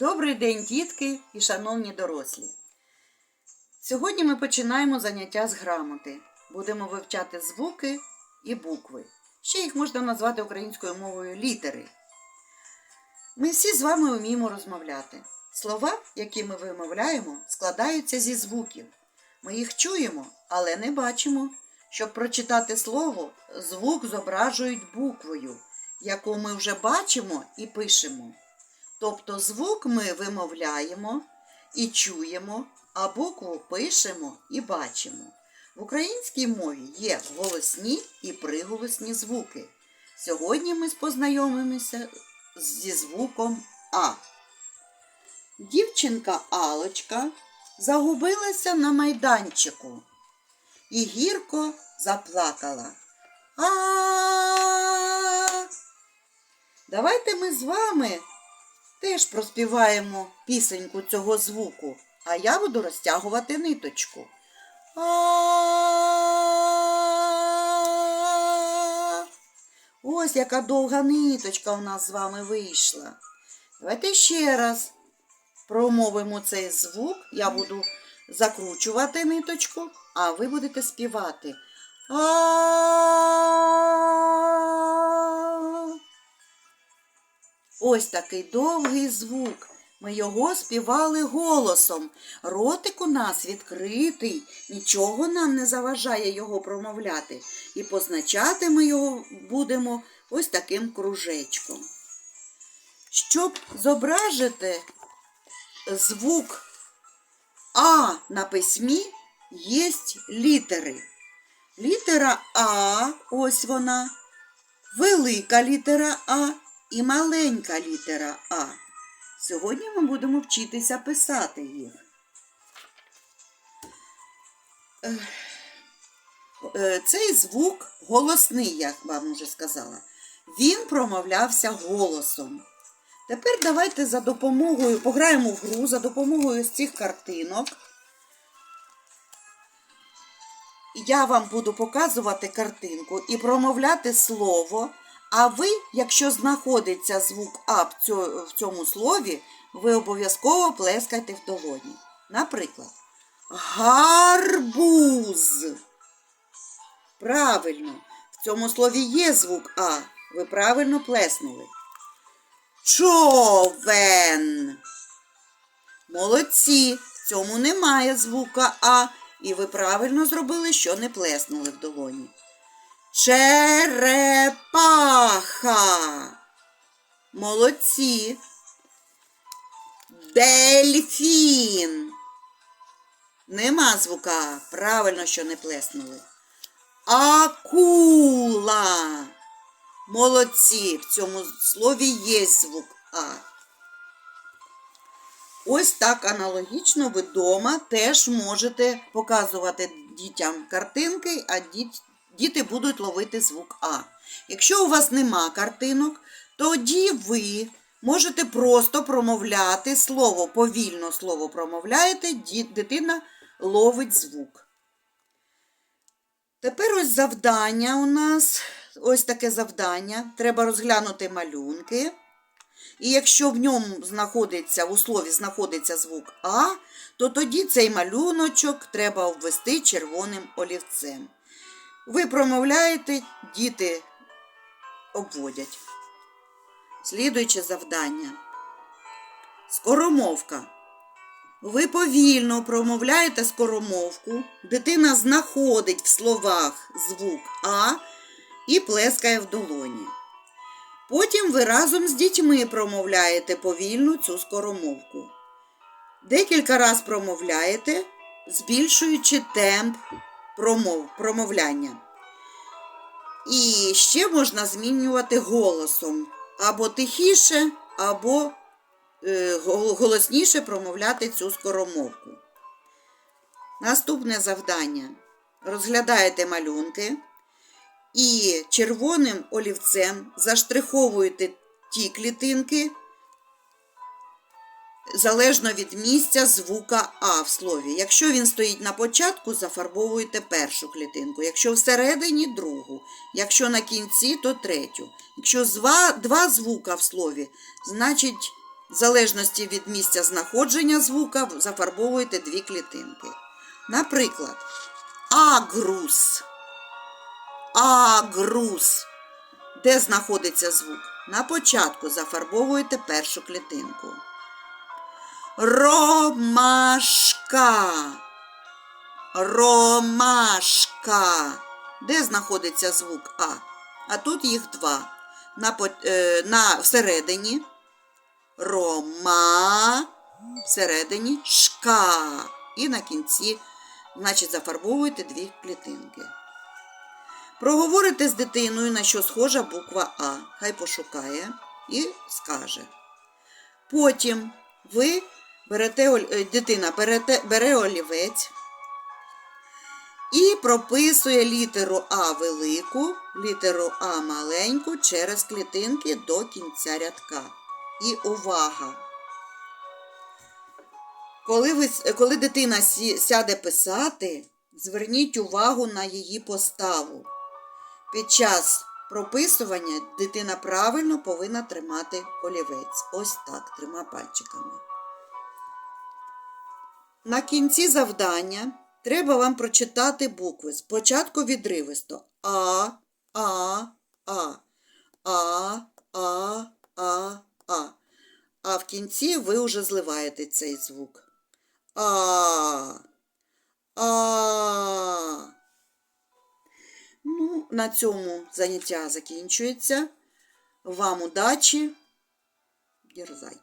Добрий день, дітки і шановні дорослі. Сьогодні ми починаємо заняття з грамоти. Будемо вивчати звуки і букви. Ще їх можна назвати українською мовою літери. Ми всі з вами вміємо розмовляти. Слова, які ми вимовляємо, складаються зі звуків. Ми їх чуємо, але не бачимо. Щоб прочитати слово, звук зображують буквою, яку ми вже бачимо і пишемо. Тобто звук ми вимовляємо і чуємо, а букву пишемо і бачимо. В українській мові є голосні і приголосні звуки. Сьогодні ми познайомимося зі звуком А. Дівчинка Алочка загубилася на майданчику і гірко заплакала. А. Давайте ми з вами теж проспіваємо пісеньку цього звуку, а я буду розтягувати ниточку. А. Ось яка довга ниточка у нас з вами вийшла. Давайте ще раз промовимо цей звук. Я буду закручувати ниточку, а ви будете співати. А. Ось такий довгий звук. Ми його співали голосом. Ротик у нас відкритий, нічого нам не заважає його промовляти. І позначати ми його будемо ось таким кружечком. Щоб зображити звук А на письмі, є літери. Літера А, ось вона, велика літера А і маленька літера А. Сьогодні ми будемо вчитися писати їх. Е, Цей звук голосний, як вам вже сказала. Він промовлявся голосом. Тепер давайте за допомогою, пограємо в гру за допомогою з цих картинок. Я вам буду показувати картинку і промовляти слово. А ви, якщо знаходиться звук А в цьому слові, ви обов'язково плескайте в долоні. Наприклад, гарбуз. Правильно, в цьому слові є звук А. Ви правильно плеснули. Човен. Молодці. В цьому немає звука А. І ви правильно зробили, що не плеснули в долоні. Черепаха. Молодці. Дельфін. Нема звука. Правильно, що не плеснули. Акула. Молодці. В цьому слові є звук А. Ось так аналогічно ви вдома теж можете показувати дітям картинки, а діт- діти будуть ловити звук А. Якщо у вас нема картинок, тоді ви можете просто промовляти слово, повільно слово промовляєте, дитина ловить звук. Тепер ось завдання у нас, ось таке завдання. Треба розглянути малюнки. І якщо в ньому знаходиться, у слові знаходиться звук А, то тоді цей малюночок треба обвести червоним олівцем. Ви промовляєте, діти обводять. Слідуюче завдання. Скоромовка. Ви повільно промовляєте скоромовку, дитина знаходить в словах звук А і плескає в долоні. Потім ви разом з дітьми промовляєте повільно цю скоромовку. Декілька раз промовляєте, збільшуючи темп промов, промовляння. І ще можна змінювати голосом. Або тихіше, або е, голосніше промовляти цю скоромовку. Наступне завдання. Розглядаєте малюнки і червоним олівцем заштриховуєте ті клітинки, залежно від місця звука А в слові. Якщо він стоїть на початку, зафарбовуєте першу клітинку. Якщо всередині другу. Якщо на кінці, то третю. Якщо два звука в слові, значить В залежності від місця знаходження звука зафарбовуєте дві клітинки. Наприклад, агрус. Агрус. Де знаходиться звук? На початку зафарбовуєте першу клітинку. Ромашка. Ромашка. Де знаходиться звук А? А тут їх два. На, е, на всередині Рома. Всередині шка. І на кінці, значить, зафарбовуєте дві клітинки. Проговорите з дитиною, на що схожа буква А. Хай пошукає і скаже. Потім ви берете, е, дитина берете, бере олівець і прописує літеру А велику, літеру А маленьку через клітинки до кінця рядка. І увага! Коли, ви, коли дитина сяде писати, зверніть увагу на її поставу. Під час прописування дитина правильно повинна тримати олівець. Ось так, трьома пальчиками. На кінці завдання треба вам прочитати букви. Спочатку відривисто А, А, А, А, А, А, А. А в кінці ви вже зливаєте цей звук. А. А. Ну, на цьому заняття закінчується. Вам удачі. Дерзай.